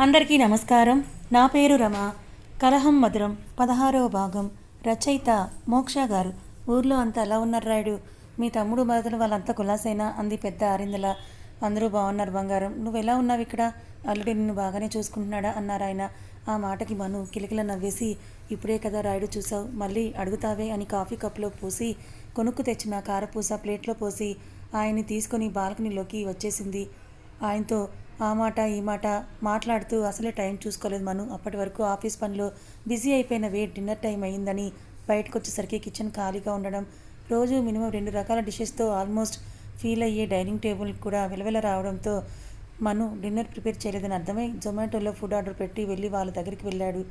అందరికీ నమస్కారం. నా పేరు రమ. కలహం మధురం పదహారవ భాగం. రచయిత మోక్ష గారు. ఊర్లో అంతా ఎలా ఉన్నారు రాయుడు? మీ తమ్ముడు మొదలు వాళ్ళంతా కులాసైనా? అంది పెద్ద ఆరిందల అందరూ బాగున్నారు బంగారం. నువ్వు ఎలా ఉన్నావు ఇక్కడ? అల్లుడు నిన్ను బాగానే చూసుకుంటున్నాడా? అన్నారు ఆయన. ఆ మాటకి మను కిలకిల నవ్వేసి ఇప్పుడే కదా రాయుడు చూసావు మళ్ళీ అడుగుతావే అని కాఫీ కప్లో పోసి కొనుక్కు తెచ్చిన కారపూస ప్లేట్లో పోసి ఆయన్ని తీసుకొని బాల్కనీలోకి వచ్చేసింది. ఆయనతో ఆ మాట ఈ మాట మాట్లాడుతూ అసలే టైం చూసుకోలేదు మను. అప్పటి వరకు ఆఫీస్ పనిలో బిజీ అయిపోయిన వే డిన్నర్ టైం అయిందని బయటకు వచ్చేసరికి కిచెన్ ఖాళీగా ఉండడం రోజు మినిమం రెండు రకాల డిషెస్తో ఆల్మోస్ట్ ఫీల్ అయ్యే డైనింగ్ టేబుల్ కూడా విలవిల రావడంతో మను డిన్నర్ ప్రిపేర్ చేయలేదని అర్థమై జొమాటోలో ఫుడ్ ఆర్డర్ పెట్టి వెళ్ళి వాళ్ళ దగ్గరికి వెళ్ళాడు.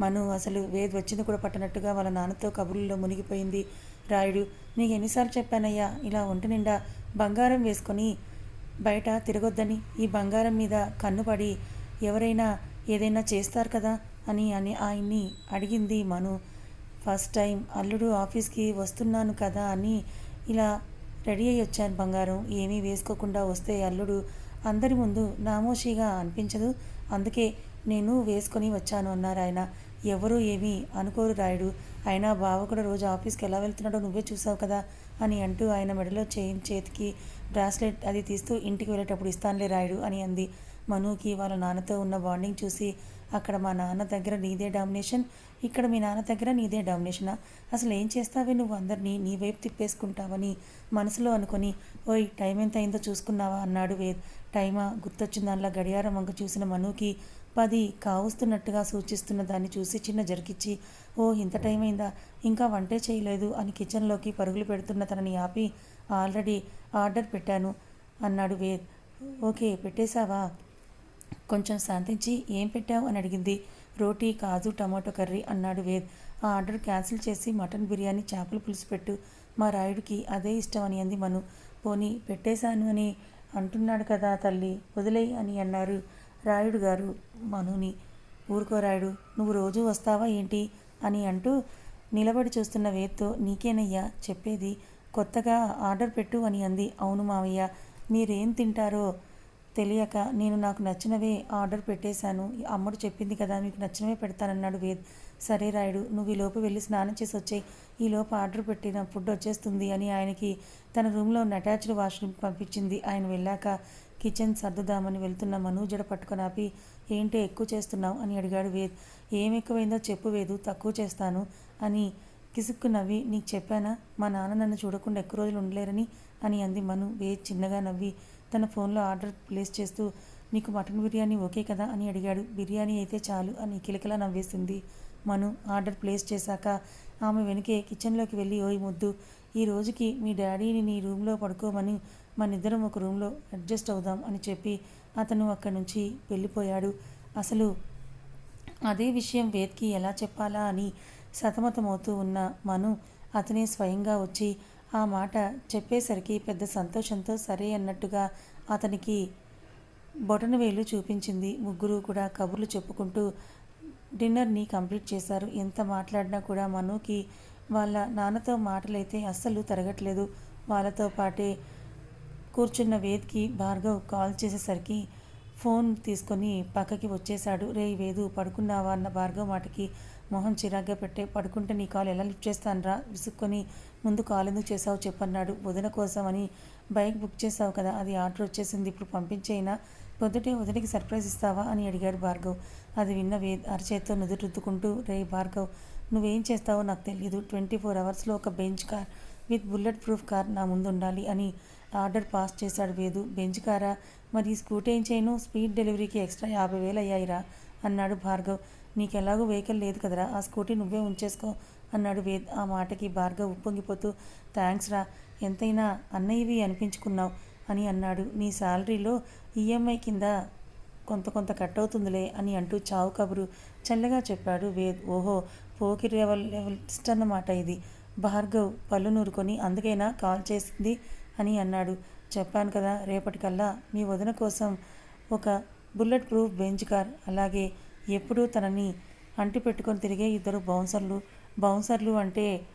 మను అసలు వేద్ వచ్చింది కూడా పట్టనట్టుగా వాళ్ళ నాన్నతో కబుర్లలో మునిగిపోయింది. రాయుడు నీకు ఎన్నిసార్లు చెప్పానయ్యా ఇలా ఒంటి నిండా బంగారం వేసుకొని బయట తిరగొద్దని ఈ బంగారం మీద కన్నుపడి ఎవరైనా ఏదైనా చేస్తారు కదా అని అని ఆయన్ని అడిగింది మను. ఫస్ట్ టైం అల్లుడు ఆఫీస్కి వస్తున్నాను కదా అని ఇలా రెడీ అయ్యి వచ్చాను బంగారం. ఏమీ వేసుకోకుండా వస్తే అల్లుడు అందరి ముందు నామోషిగా అనిపించదు. అందుకే నేను వేసుకొని వచ్చాను అన్నారు ఆయన. ఎవరూ ఏమీ అనుకోరు రాయుడు. అయినా బావ కూడా రోజు ఆఫీస్కి ఎలా వెళ్తున్నాడో నువ్వే చూసావు కదా అని అంటూ ఆయన మెడలో చేయి చేతికి బ్రాస్లెట్ అది తీస్తూ ఇంటికి వెళ్ళేటప్పుడు ఇస్తానులే రాయుడు అని అంది. మనుకి వాళ్ళ నాన్నతో ఉన్న బాండింగ్ చూసి అక్కడ మా నాన్న దగ్గర నీదే డామినేషన్ ఇక్కడ మీ నాన్న దగ్గర నీదే డామినేషనా? అసలు ఏం చేస్తావే నువ్వు అందరినీ నీ వైపు తిప్పేసుకుంటావని మనసులో అనుకొని ఓయ్ టైం ఎంత అయిందో చూసుకున్నావా? అన్నాడు వేద్. టైమా గుర్తొచ్చిన దానిలా గడియారం వంక చూసిన మనుకి పది కావస్తున్నట్టుగా సూచిస్తున్న దాన్ని చూసి చిన్న జరికిచ్చి ఓ ఇంత టైం అయిందా ఇంకా వంటే చేయలేదు అని కిచెన్లోకి పరుగులు పెడుతున్న తనని ఆపి ఆల్రెడీ ఆర్డర్ పెట్టాను అన్నాడు వేద్. ఓకే పెట్టేశావా? కొంచెం శాంతించి ఏం పెట్టావు? అని అడిగింది. రోటీ కాజు టమాటో కర్రీ అన్నాడు వేద్. ఆ ఆర్డర్ క్యాన్సిల్ చేసి మటన్ బిర్యానీ చేపల పులుసు పెట్టు. మా రాయుడికి అదే ఇష్టం అని అంది మను. పోనీ పెట్టేశాను అని అంటున్నాడు కదా తల్లి. వదిలేయి అని అన్నారు రాయుడు గారు మనుని. ఊరుకో రాయుడు నువ్వు రోజు వస్తావా ఏంటి? అని అంటూ నిలబడి చూస్తున్న వేత్తో నీకేనయ్యా చెప్పేది కొత్తగా ఆర్డర్ పెట్టు అని అంది. అవును మావయ్య మీరేం తింటారో తెలియక నేను నాకు నచ్చినవే ఆర్డర్ పెట్టేశాను. అమ్మడు చెప్పింది కదా మీకు నచ్చినవే పెడతానన్నాడు వేద్. సరే రాయుడు నువ్వు ఈలోపు లోపు వెళ్ళి స్నానం చేసి వచ్చాయి. ఈలోపు ఆర్డర్ పెట్టిన ఫుడ్ వచ్చేస్తుంది అని ఆయనకి తన రూమ్లో ఉన్న అటాచ్డ్ వాష్రూమ్ పంపించింది. ఆయన వెళ్ళాక కిచెన్ సర్దుదామని వెళ్తున్న మనూజడ పట్టుకొని ఆపి ఏంటి ఎక్కువ చేస్తున్నావు? అని అడిగాడు వేద్. ఏం ఎక్కువైందో చెప్పు వేదు తక్కువ చేస్తాను అని కిసుక్కు నవ్వి నీకు చెప్పానా? మా నాన్న నన్ను చూడకుండా ఎక్కువ రోజులు ఉండలేరని? అని అంది మను. వేద్ చిన్నగా నవ్వి తన ఫోన్లో ఆర్డర్ ప్లేస్ చేస్తూ నీకు మటన్ బిర్యానీ ఓకే కదా? అని అడిగాడు. బిర్యానీ అయితే చాలు అని కిలకిలా నవ్వేసింది మను. ఆర్డర్ ప్లేస్ చేశాక ఆమె వెనుకే కిచెన్లోకి వెళ్ళి ఓయ్ ముద్దు ఈ రోజుకి మీ డాడీని నీ రూమ్లో పడుకోమని మనిద్దరం ఒక రూమ్లో అడ్జస్ట్ అవుదాం అని చెప్పి అతను అక్కడి నుంచి వెళ్ళిపోయాడు. అసలు అదే విషయం వేద్కి ఎలా చెప్పాలా? అని సతమతమవుతూ ఉన్న మను అతనే స్వయంగా వచ్చి ఆ మాట చెప్పేసరికి పెద్ద సంతోషంతో సరే అన్నట్టుగా అతనికి బొటనవేలు చూపించింది. ముగ్గురు కూడా కబుర్లు చెప్పుకుంటూ డిన్నర్ని కంప్లీట్ చేశారు. ఎంత మాట్లాడినా కూడా మనుకి వాళ్ళ నాన్నతో మాటలైతే అస్సలు తరగట్లేదు. వాళ్ళతో పాటే కూర్చున్న వేద్కి భార్గవ్ కాల్ చేసేసరికి ఫోన్ తీసుకొని పక్కకి వచ్చేశాడు. రే వేదు పడుకున్నావా? అన్న భార్గవ్ మాటకి మొహం చిరాగ్గా పెట్టే పడుకుంటే నీ కాలు ఎలా లిఫ్ట్ చేస్తానరా? విసుక్కొని ముందు కాలు ఎందుకు చేసావు చెప్పన్నాడు. వదిన కోసం అని బైక్ బుక్ చేసావు కదా అది ఆర్డర్ వచ్చేసింది. ఇప్పుడు పంపించేయినా పొద్దుటే వదిలికి సర్ప్రైజ్ ఇస్తావా? అని అడిగాడు భార్గవ్. అది విన్న వే అరచేత్తో నుదురు రుద్దుకుంటూ రే భార్గవ్ నువ్వేం చేస్తావో నాకు తెలియదు ట్వంటీ ఫోర్ అవర్స్లో ఒక Benz car with bullet proof car నా ముందు ఉండాలి అని ఆర్డర్ పాస్ చేశాడు వేదు. బెంచ్ కారా? మరి స్కూటీ ఏం చేయను? స్పీడ్ డెలివరీకి ఎక్స్ట్రా యాభై వేలు అయ్యాయిరా అన్నాడు భార్గవ్. నీకు ఎలాగో వెహికల్ లేదు కదరా ఆ స్కూటీ నువ్వే ఉంచేసుకో అన్నాడు వేద్. ఆ మాటకి భార్గవ్ ఉప్పొంగిపోతూ థ్యాంక్స్ రా ఎంతైనా అన్నయ్యవి అనిపించుకున్నావు అని అన్నాడు. నీ శాలరీలో ఈఎంఐ కింద కొంత కొంత కట్ అవుతుందిలే అని అంటూ చావు కబురు చల్లగా చెప్పాడు వేద్. ఓహో పోకి లెవెల్ లెవెల్ అన్నమాట ఇది. భార్గవ్ పళ్ళు నూరుకొని అందుకైనా కాల్ చేసింది అని అన్నాడు. చెప్పాను కదా రేపటికల్లా మీ వదిన కోసం ఒక బుల్లెట్ ప్రూఫ్ బెంచ్ కార్ అలాగే ఎప్పుడూ తనని అంటి పెట్టుకొని తిరిగే ఇద్దరు బౌన్సర్లు. బౌన్సర్లు అంటే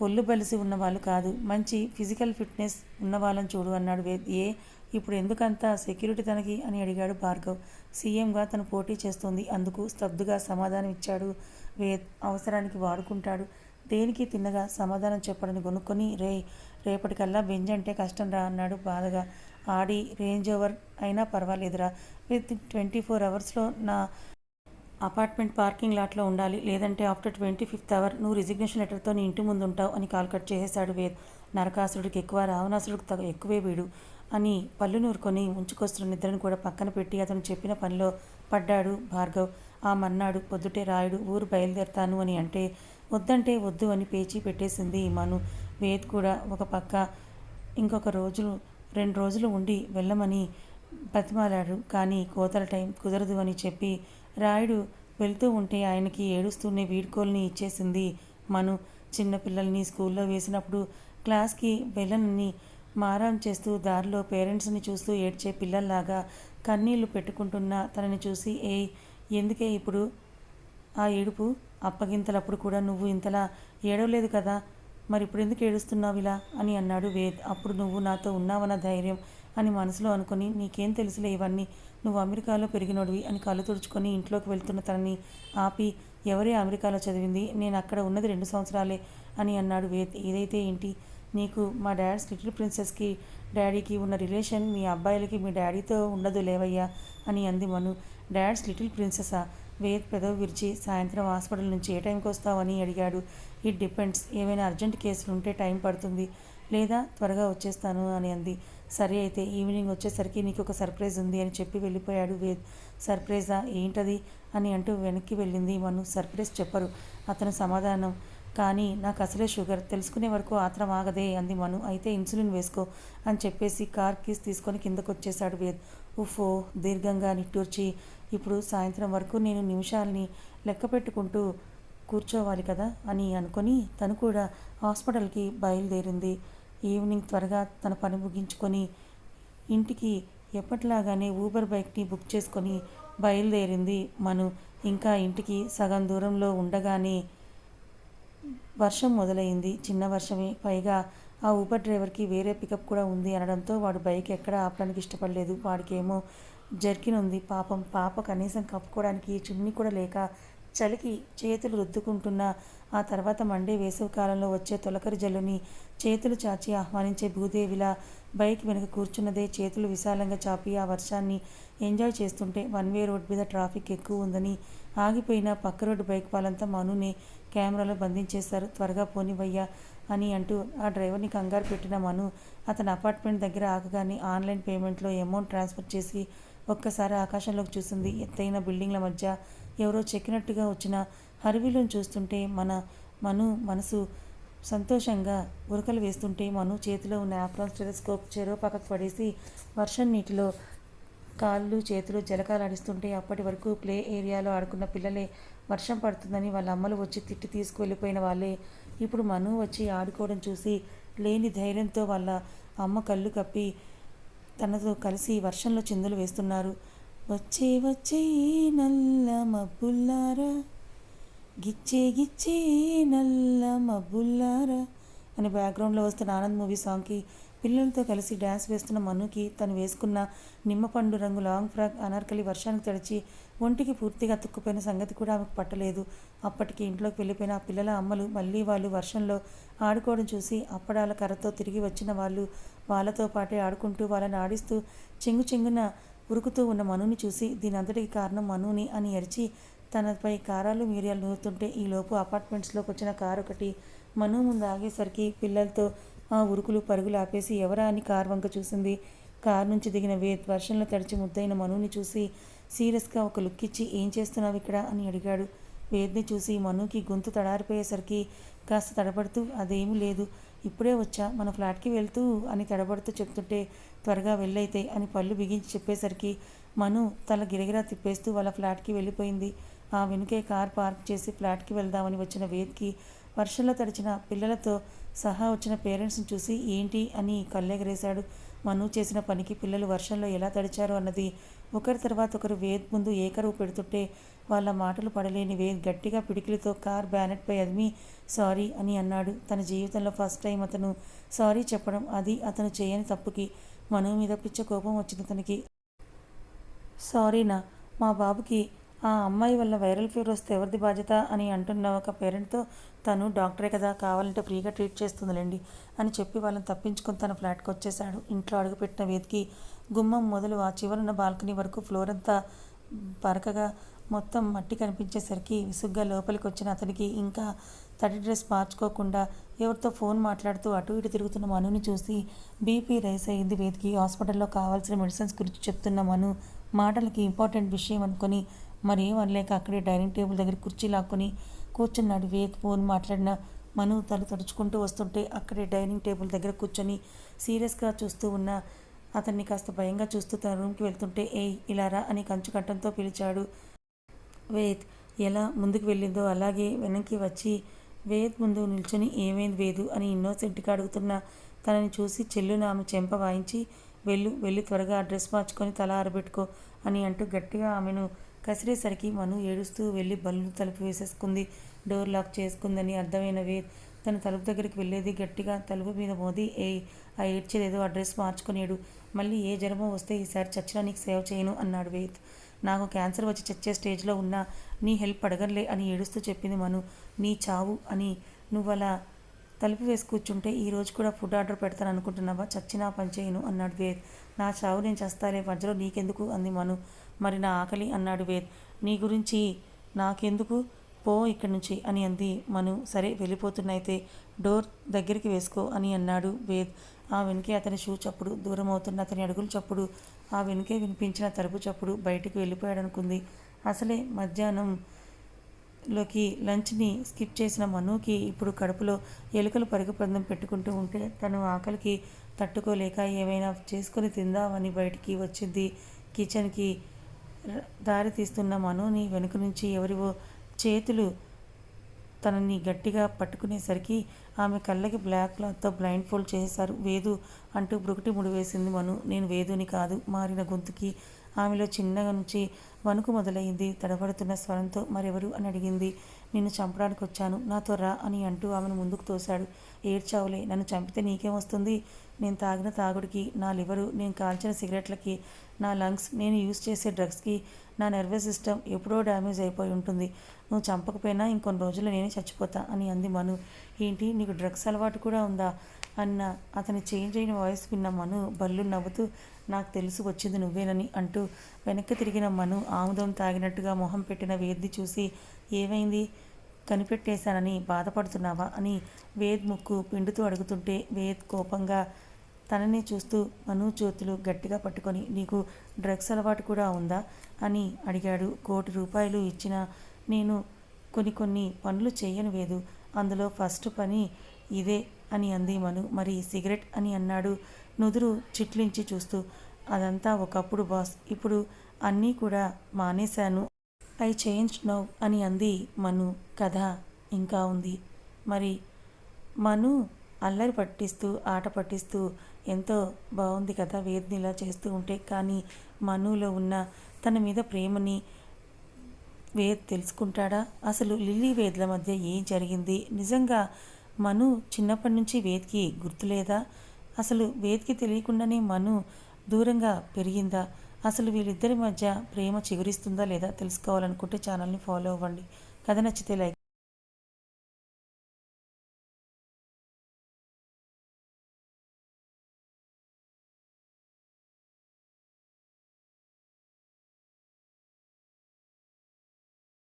ఒళ్ళు బలిసి ఉన్నవాళ్ళు కాదు. మంచి ఫిజికల్ ఫిట్నెస్ ఉన్నవాళ్ళని చూడు అన్నాడు ఏ? ఇప్పుడు ఎందుకంత సెక్యూరిటీ తనకి? అని అడిగాడు భార్గవ్. సీఎంగా తను పోటీ చేస్తోంది. అందుకు స్తబ్దుగా సమాధానం ఇచ్చాడు వేద్ అవసరానికి వాడుకుంటాడు. దేనికి తిన్నగా సమాధానం చెప్పడని కొనుక్కొని రే రేపటికల్లా బెంజ్ అంటే కష్టం రా అన్నాడు బాధగా. ఆడి రేంజ్ ఓవర్ అయినా పర్వాలేదురా. విత్ ట్వంటీ ఫోర్ అవర్స్లో నా అపార్ట్మెంట్ పార్కింగ్ లాట్లో ఉండాలి. లేదంటే ఆఫ్టర్ ట్వంటీ ఫిఫ్త్ అవర్ నువ్వు రిజిగ్నేషన్ లెటర్తో నీ ఇంటి ముందు ఉంటావు అని కాల్ కట్ చేసేశాడు వేద్. నరకాసురుడికి ఎక్కువ రావణాసురుడికి తగ్గ ఎక్కువే వీడు అని పళ్ళు నూరుకొని ఉంచుకొస్తున్న నిద్రను కూడా పక్కన పెట్టి అతను చెప్పిన పనిలో పడ్డాడు భార్గవ్. ఆ మన్నాడు పొద్దుటే రాయుడు ఊరు బయలుదేరతాను అని అంటే వద్దంటే వద్దు అని పేచీ పెట్టేసింది మను. వేద్ కూడా ఒక పక్క ఇంకొక రోజు రెండు రోజులు ఉండి వెళ్ళమని బతిమాలాడు. కానీ కోతల టైం కుదరదు అని చెప్పి రాయుడు వెళ్తూ ఉంటే ఆయనకి ఏడుస్తూనే వీడ్కోల్ని ఇచ్చేసింది మను. చిన్నపిల్లల్ని స్కూల్లో వేసినప్పుడు క్లాస్కి వెళ్ళనని మారం చేస్తూ దారిలో పేరెంట్స్ని చూస్తూ ఏడ్చే పిల్లల్లాగా కన్నీళ్ళు పెట్టుకుంటున్న తనని చూసి ఏ ఎందుకే ఇప్పుడు? ఆ ఏడుపు? అప్పగింతలప్పుడు కూడా నువ్వు ఇంతలా ఏడవలేదు కదా? మరి ఇప్పుడు ఎందుకు ఏడుస్తున్నావు ఇలా అని అన్నాడు వేద్. అప్పుడు నువ్వు నాతో ఉన్నావన్న ధైర్యం అని మనసులో అనుకుని నీకేం తెలుసులే ఇవన్నీ నువ్వు అమెరికాలో పెరిగినోడివి అని కళ్ళు తుడుచుకొని ఇంట్లోకి వెళ్తున్న తనని ఆపి ఎవరే అమెరికాలో చదివింది నేను అక్కడ ఉన్నది రెండు సంవత్సరాలే అని అన్నాడు వేద్. ఏదైతే ఏంటి? నీకు మా డాడ్స్ లిటిల్ ప్రిన్సెస్కి డాడీకి ఉన్న రిలేషన్ మీ అబ్బాయిలకి మీ డాడీతో ఉండదు లేవయ్యా అని అంది మను. డాడ్స్ లిటిల్ ప్రిన్సెసా? వేద్ పెదవి విరిచి సాయంత్రం హాస్పిటల్ నుంచి ఏ టైంకి వస్తావని అడిగాడు. It depends. ఏమైనా అర్జెంట్ కేసులు ఉంటే టైం పడుతుంది. లేదా త్వరగా వచ్చేస్తాను అని అంది. సరే అయితే ఈవినింగ్ వచ్చేసరికి నీకు ఒక సర్ప్రైజ్ ఉంది అని చెప్పి వెళ్ళిపోయాడు వేద్. సర్ప్రైజా? ఏంటది? అని అంటూ వెనక్కి వెళ్ళింది మను సర్ప్రైజ్ చెప్పరు. అతను సమాధానం. కానీ నాకు అసలే షుగర్. తెలుసుకునే వరకు ఆత్రం ఆగదే అంది మను అయితే ఇన్సులిన్ వేసుకో అని చెప్పేసి కార్ కీస్ తీసుకొని కిందకు వచ్చేసాడు వేద్. ఉఫో దీర్ఘంగా నిట్టూర్చి. ఇప్పుడు సాయంత్రం వరకు నేను నిమిషాలని లెక్క పెట్టుకుంటూ కూర్చోవాలి కదా అని అనుకొని తను కూడా హాస్పిటల్కి బయలుదేరింది. ఈవినింగ్ త్వరగా తన పని ముగించుకొని ఇంటికి ఎప్పటిలాగానే ఊబర్ బైక్ని బుక్ చేసుకొని బయలుదేరింది మను. ఇంకా ఇంటికి సగం దూరంలో ఉండగానే వర్షం మొదలైంది. చిన్న వర్షమే. పైగా ఆ ఊబర్ డ్రైవర్కి వేరే పికప్ కూడా ఉంది అనడంతో వాడు బైక్ ఎక్కడ ఆపడానికి ఇష్టపడలేదు. వాడికేమో జర్కిన్ ఉంది. పాపం పాప కనీసం కప్పుకోవడానికి చిమ్ని కూడా లేక చలికి చేతులు రుద్దుకుంటున్న ఆ తర్వాత మండే వేసవి కాలంలో వచ్చే తొలకరి జల్లుని చేతులు చాచి ఆహ్వానించే భూదేవిలా బైక్ వెనుక కూర్చున్నదే చేతులు విశాలంగా చాపి ఆ వర్షాన్ని ఎంజాయ్ చేస్తుంటే వన్ వే రోడ్ మీద ట్రాఫిక్ ఎక్కువ ఉందని ఆగిపోయిన పక్క రోడ్డు బైక్ వాళ్ళంతా మనుని కెమెరాలో బంధించేశారు. త్వరగా పోనివయ్యా అని అంటూ ఆ డ్రైవర్ని కంగారు పెట్టిన మను అతని అపార్ట్మెంట్ దగ్గర ఆగగానే ఆన్లైన్ పేమెంట్లో అమౌంట్ ట్రాన్స్ఫర్ చేసి ఒక్కసారి ఆకాశంలోకి చూసింది. ఎత్తైన బిల్డింగ్ల మధ్య ఎవరో చెక్కినట్టుగా వచ్చిన హరివిలను చూస్తుంటే మన మను మనసు సంతోషంగా ఉరకలు వేస్తుంటే మను చేతిలో ఉన్న ఆప్రాన్ స్టెరోస్కోప్ చెరో పక్కకు పడేసి వర్షం నీటిలో కాళ్ళు చేతులు జలకాలాడిస్తుంటే అప్పటి వరకు ప్లే ఏరియాలో ఆడుకున్న పిల్లలే వర్షం పడుతుందని వాళ్ళ అమ్మలు వచ్చి తిట్టి తీసుకువెళ్ళిపోయిన వాళ్ళే ఇప్పుడు మను వచ్చి ఆడుకోవడం చూసి లేని ధైర్యంతో వాళ్ళ అమ్మ కళ్ళు కప్పి తనతో కలిసి వర్షంలో చిందులు వేస్తున్నారు. వచ్చే వచ్చే నల్ల మబ్బుల్లారా గిచ్చే గిచ్చే నల్ల మబ్బుల్లారా అని బ్యాక్గ్రౌండ్లో వస్తున్న ఆనంద్ మూవీ సాంగ్కి పిల్లలతో కలిసి డ్యాన్స్ వేస్తున్న మనుకి తను వేసుకున్న నిమ్మపండు రంగు లాంగ్ ఫ్రాక్ అనార్కలి వర్షానికి తడిచి ఒంటికి పూర్తిగా తుక్కుపోయిన సంగతి కూడా ఆమెకు పట్టలేదు. అప్పటికి ఇంట్లోకి వెళ్ళిపోయిన ఆ పిల్లల అమ్మలు మళ్ళీ వాళ్ళు వర్షంలో ఆడుకోవడం చూసి అప్పడాల కర్రతో తిరిగి వచ్చిన వాళ్ళు వాళ్ళతో పాటే ఆడుకుంటూ వాళ్ళని ఆడిస్తూ చెంగు చెంగున ఉరుకుతూ ఉన్న మనుని చూసి దీని అంతటికి కారణం మనుని అని ఎరిచి తనపై కారాలు మీరియాలు నూరుతుంటే ఈలోపు అపార్ట్మెంట్స్లోకి వచ్చిన కారు ఒకటి మను ముందు ఆగేసరికి పిల్లలతో ఆ ఉరుకులు పరుగులు ఆపేసి ఎవరా అని కార్ వంక చూసింది. కార్ నుంచి దిగిన వేద్ వర్షంలో తడిచి ముద్దైన మనుని చూసి సీరియస్గా ఒక లుక్ ఇచ్చి ఏం చేస్తున్నావు ఇక్కడ అని అడిగాడు. వేద్ని చూసి మనుకి గొంతు తడారిపోయేసరికి కాస్త తడబడుతూ అదేమీ లేదు ఇప్పుడే వచ్చా మన ఫ్లాట్కి వెళ్తూ అని తడబడుతూ చెప్తుంటే త్వరగా వెళ్ళైతే అని పళ్ళు బిగించి చెప్పేసరికి మను తల గిరగిరా తిప్పేస్తూ వాళ్ళ ఫ్లాట్కి వెళ్ళిపోయింది. ఆ వెనుకే కార్ పార్క్ చేసి ఫ్లాట్కి వెళ్దామని వచ్చిన వేద్కి వర్షంలో తడిచిన పిల్లలతో సహా వచ్చిన పేరెంట్స్ని చూసి ఏంటి అని కళ్ళెగరేశాడు. మను చేసిన పనికి పిల్లలు వర్షంలో ఎలా తడిచారు అన్నది. ఒకరి తర్వాత ఒకరు వేద్ ముందు ఏకరువు పెడుతుంటే వాళ్ళ మాటలు పడలేని వేద్ గట్టిగా పిడికిలితో కార్ బ్యానెట్పై అదిమి. సారీ అని అన్నాడు. తన జీవితంలో ఫస్ట్ టైం అతను సారీ చెప్పడం అది అతను చేయని తప్పుకి. మను మీద పిచ్చ కోపం వచ్చింది తనకి. సారీనా మా బాబుకి ఆ అమ్మాయి వల్ల వైరల్ ఫీవర్ వస్తే ఎవరిది బాధ్యత అని అంటున్న ఒక పేరెంట్తో తను డాక్టరే కదా కావాలంటే ఫ్రీగా ట్రీట్ చేస్తుందిలేండి అని చెప్పి వాళ్ళని తప్పించుకొని తన ఫ్లాట్కి వచ్చేశాడు. ఇంట్లో అడుగుపెట్టిన వేదికి గుమ్మం మొదలు ఆ చివరున్న బాల్కనీ వరకు ఫ్లోర్ అంతా పరకగా మొత్తం మట్టి కనిపించేసరికి విసుగ్గా లోపలికి వచ్చిన అతనికి ఇంకా తడి డ్రెస్ మార్చుకోకుండా ఎవరితో ఫోన్ మాట్లాడుతూ అటు ఇటు తిరుగుతున్న మనుని చూసి బీపీ రైస్ అయ్యింది. వేదికి హాస్పిటల్లో కావాల్సిన మెడిసిన్స్ గురించి చెప్తున్న మను మాటలకి ఇంపార్టెంట్ విషయం అనుకొని మరేం అనలేక అక్కడే డైనింగ్ టేబుల్ దగ్గర కుర్చీ లాక్కొని కూర్చున్నాడు వేద్ ఫోన్ మాట్లాడిన మను తలు తడుచుకుంటూ వస్తుంటే అక్కడే డైనింగ్ టేబుల్ దగ్గర కూర్చొని సీరియస్గా చూస్తూ ఉన్న అతన్ని కాస్త భయంగా చూస్తూ తన రూమ్కి వెళ్తుంటే ఏయ్ ఇలారా అని కంచు కంఠంతో పిలిచాడు వేద్ ఎలా ముందుకు వెళ్ళిందో అలాగే వెనక్కి వచ్చి వేద్ ముందు నిల్చొని ఏమైంది వేదు అని ఇన్నోసెంట్గా అడుగుతున్న తనని చూసి చెల్లున ఆమె చెంప వాయించి వెళ్ళు వెళ్ళి త్వరగా ఆ డ్రెస్ మార్చుకొని తల ఆరబెట్టుకో అని అంటూ గట్టిగా ఆమెను కసిరేసరికి మను ఏడుస్తూ వెళ్ళి బల్లు తలుపు వేసేసుకుంది. డోర్ లాక్ చేసుకుందని అర్థమైన వేద్ తన తలుపు దగ్గరికి వెళ్ళేది గట్టిగా తలుపు మీద మోది ఏ ఆ ఏడ్చేదేదో అడ్రస్ మార్చుకునేడు. మళ్ళీ ఏ జ్వరమో వస్తే ఈసారి చచ్చినా నీకు సేవ చేయను అన్నాడు వేద్. నాకు క్యాన్సర్ వచ్చి చచ్చే స్టేజ్లో ఉన్నా నీ హెల్ప్ అడగర్లే అని ఏడుస్తూ చెప్పింది మను. నీ చావు అని నువ్వు అలా తలుపు వేసి కూర్చుంటే ఈ రోజు కూడా ఫుడ్ ఆర్డర్ పెడతాను అనుకుంటున్నావా చచ్చినా పని చేయను అన్నాడు వేద్. నా చావు నేను చస్తాలే మధ్యలో నీకెందుకు? అంది మను. మరి నా ఆకలి అన్నాడు వేద్. నీ గురించి నాకెందుకు? పో ఇక్కడి నుంచి అని అంది మను. సరే వెళ్ళిపోతున్నైతే డోర్ దగ్గరికి వేసుకో అని అన్నాడు వేద్. ఆ వెనుకే అతని షూ చప్పుడు దూరం అవుతున్న అతని అడుగులు చప్పుడు ఆ వెనుకే వినిపించిన తలుపు చప్పుడు బయటికి వెళ్ళిపోయాడనుకుంది. అసలే మధ్యాహ్నం లోకి లంచ్ని స్కిప్ చేసిన మనుకి ఇప్పుడు కడుపులో ఎలుకలు పరుగు పెట్టుకుంటూ ఉంటే తను ఆకలికి తట్టుకోలేక ఏమైనా చేసుకొని తిందామని బయటికి వచ్చింది. కిచెన్కి దారి తీస్తున్న మనుని వెనుక నుంచి ఎవరివో చేతులు తనని గట్టిగా పట్టుకునేసరికి ఆమె కళ్ళకి బ్లాక్ క్లాత్తో బ్లైండ్ ఫోల్డ్ చేశారు. వేదు అంటూ బ్రుకుటి ముడి వేసింది మను. నేను వేదుని కాదు. మారిన గొంతుకి ఆమెలో చిన్నగా నుంచి వణుకు మొదలైంది. తడబడుతున్న స్వరంతో మరెవరు అని అడిగింది. నిన్ను చంపడానికి వచ్చాను. నాతో రా అని అంటూ ఆమెను ముందుకు తోశాడు. ఏడ్చావులే నన్ను చంపితే నీకేమొస్తుంది నేను తాగిన తాగుడికి నా లివరు నేను కాల్చిన సిగరెట్లకి నా లంగ్స్ నేను యూజ్ చేసే డ్రగ్స్కి నా నర్వస్ సిస్టమ్ ఎప్పుడో డ్యామేజ్ అయిపోయి ఉంటుంది. నువ్వు చంపకపోయినా ఇంకొన్ని రోజులు నేనే చచ్చిపోతా అని అంది మను. ఏంటి నీకు డ్రగ్స్ అలవాటు కూడా ఉందా? అన్న అతని చేంజ్ అయిన వాయిస్ విన్న మను బల్లు నవ్వుతూ నాకు తెలుసు వచ్చింది నువ్వేనని అంటూ వెనక్కి తిరిగిన మను ఆముదం తాగినట్టుగా మొహం పెట్టిన వేద్ది చూసి ఏమైంది? కనిపెట్టేశానని బాధపడుతున్నావా? అని వేద్ ముక్కు పిండుతూ అడుగుతుంటే వేద్ కోపంగా తననే చూస్తూ మను చేతులు గట్టిగా పట్టుకొని నీకు డ్రగ్స్ అలవాటు కూడా ఉందా? అని అడిగాడు. కోటి రూపాయలు ఇచ్చిన నేను కొన్ని కొన్ని పనులు చేయను వేదు. అందులో ఫస్ట్ పని ఇదే అని అంది మను. మరి సిగరెట్ అని అన్నాడు. నుదురు చిట్లించి చూస్తూ అదంతా ఒకప్పుడు బాస్. ఇప్పుడు అన్నీ కూడా మానేశాను. ఐ చేంజ్ నౌ అని అంది మను. కథ ఇంకా ఉంది. మరి మను అల్లరి పట్టిస్తూ ఆట పట్టిస్తూ ఎంతో బాగుంది కదా వేదినిలా ఇలా చేస్తూ ఉంటే. కానీ మనులో ఉన్న తన మీద ప్రేమని వేద్ తెలుసుకుంటాడా? అసలు లిల్లీ వేద్ల మధ్య ఏం జరిగింది? నిజంగా మను చిన్నప్పటి నుంచి వేద్కి గుర్తులేదా? అసలు వేద్కి తెలియకుండానే మను దూరంగా పెరిగిందా? అసలు వీళ్ళిద్దరి మధ్య ప్రేమ చిగురిస్తుందా లేదా తెలుసుకోవాలనుకుంటే ఛానల్ని ఫాలో అవ్వండి. కథ నచ్చితే లైక్